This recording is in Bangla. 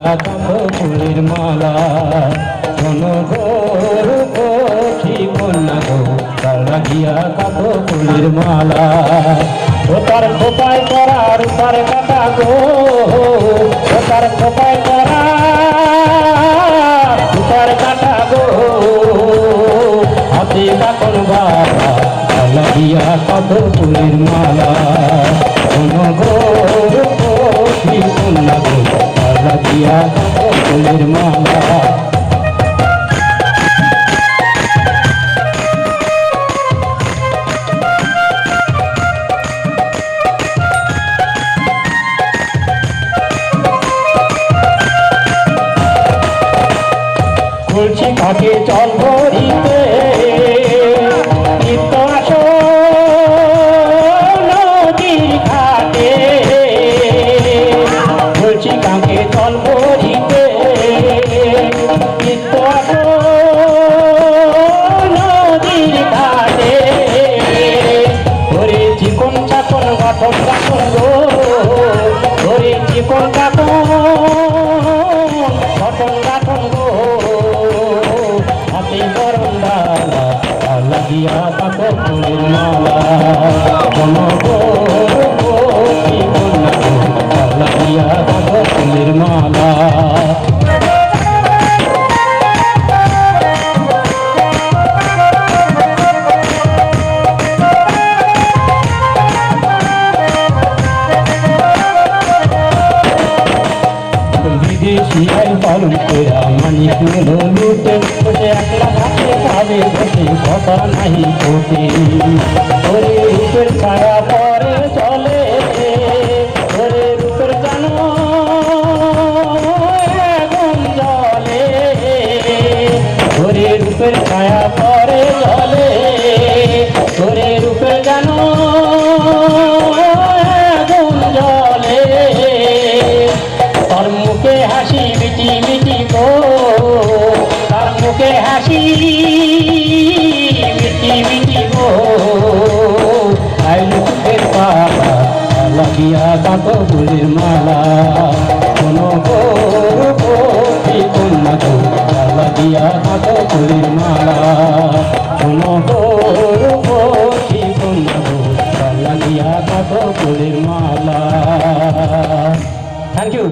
ফুলের মালা। গোর কঠি কন্যা গো, তার লাগিয়া কত ফুলের মালা। ও তার খোপায় করা রূপার কাটা গো, ও তার খোপায় করা রূপার কাটা গো। হাতে কাকন বাবা তার লাগিয়া কত ফুলের মালা কোন খুলছি কাকে চল ভরিতে নদীর ঘাটে। খুলছি কাকে চল ভরিতে নদীর ঘাটে। ওরে চিকন চাকন গঠন চাকন গো। ওরে চিকন বিদেশি আইন পালন করা মানি মেলো লুটে। একলা হাতে নাহি কোটে হাসি আইলুকের পালা লাগিয়া কাপ ফুলের মালা। কোন কন্যা তো লাগিয়া কাপ ফুলের মালা। কোন কন্যা তো লাগিয়া থ্যাংক ইউ